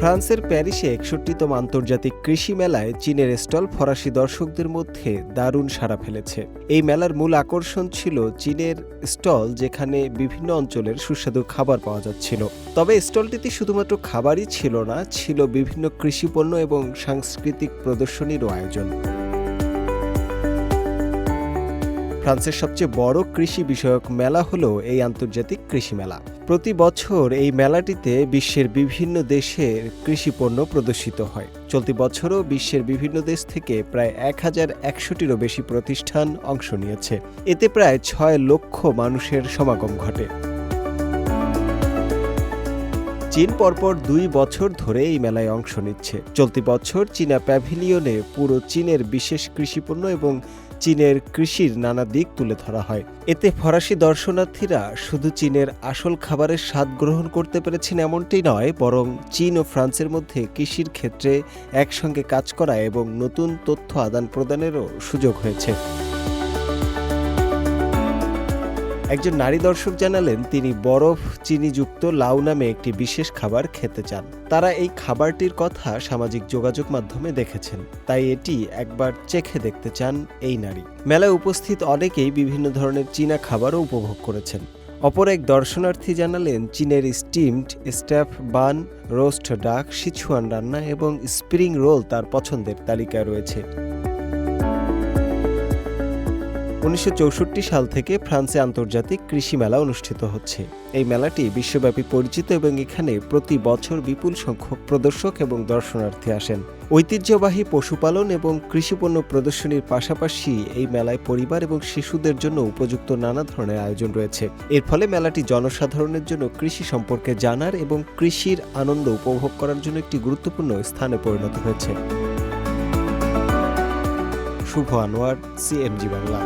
ফ্রান্সের প্যারিসে একষট্টিতম আন্তর্জাতিক কৃষি মেলায় চীনের স্টল ফরাসি দর্শকদের মধ্যে দারুণ সাড়া ফেলেছে। এই মেলার মূল আকর্ষণ ছিল চীনের স্টল যেখানে বিভিন্ন অঞ্চলের সুস্বাদু খাবার পাওয়া যাচ্ছিল। তবে স্টলটিতে শুধুমাত্র খাবারই ছিল না, ছিল বিভিন্ন কৃষিপণ্য এবং সাংস্কৃতিক প্রদর্শনীরও আয়োজন। ফ্রান্সের সবচেয়ে বড় কৃষি বিষয়ক মেলা হল এই আন্তর্জাতিক কৃষি মেলা। প্রতি বছর এই মেলাটিতে বিশ্বের বিভিন্ন দেশের কৃষি পণ্য প্রদর্শিত হয়। চলতি বছরও বিশ্বের বিভিন্ন দেশ থেকে প্রায় এক হাজার একশোটিরও বেশি প্রতিষ্ঠান অংশ নিয়েছে। এতে প্রায় ছয় লক্ষ মানুষের সমাগম ঘটে। চীন পরপর দুই বছর ধরে এই মেলায় অংশ নিচ্ছে। চলতি বছর চীনা প্যাভিলিয়নে পুরো চীনের বিশেষ কৃষিপণ্য এবং চীনের কৃষির নানা দিক তুলে ধরা হয়। এতে ফরাসি দর্শনার্থীরা শুধু চীনের আসল খাবারের স্বাদ গ্রহণ করতে পেরেছেন এমনটি নয়, বরং চীন ও ফ্রান্সের মধ্যে কৃষির ক্ষেত্রে একসঙ্গে কাজ করা এবং নতুন তথ্য আদান প্রদানেরও সুযোগ হয়েছে। একজন নারী দর্শক জানালেন, তিনি বরফ, চিনিযুক্ত লাউ নামে একটি বিশেষ খাবার খেতে চান। তারা এই খাবারটির কথা সামাজিক যোগাযোগ মাধ্যমে দেখেছেন। তাই এটি একবার চেখে দেখতে চান এই নারী। মেলায় উপস্থিত অনেকেই বিভিন্ন ধরনের চীনা খাবারও উপভোগ করেছেন। অপর এক দর্শনার্থী জানালেন, চীনের steamed, stuffed bun, roast duck Sichuan রান্না এবং স্প্রিং রোল তার পছন্দের তালিকায় রয়েছে। উনিশশো চৌষট্টি সাল থেকে ফ্রান্সে আন্তর্জাতিক কৃষি মেলা অনুষ্ঠিত হচ্ছে। এই মেলাটি বিশ্বব্যাপী পরিচিত এবং এখানে প্রতি বছর বিপুল সংখ্যক প্রদর্শক এবং দর্শনার্থী আসেন। ঐতিহ্যবাহী পশুপালন এবং কৃষিপণ্য প্রদর্শনীর পাশাপাশি এই মেলায় পরিবার এবং শিশুদের জন্য উপযুক্ত নানা ধরনের আয়োজন রয়েছে। এর ফলে মেলাটি জনসাধারণের জন্য কৃষি সম্পর্কে জানার এবং কৃষির আনন্দ উপভোগ করার জন্য একটি গুরুত্বপূর্ণ স্থানে পরিণত হয়েছে। শুভ আনোয়ার সিএমজি বাংলা।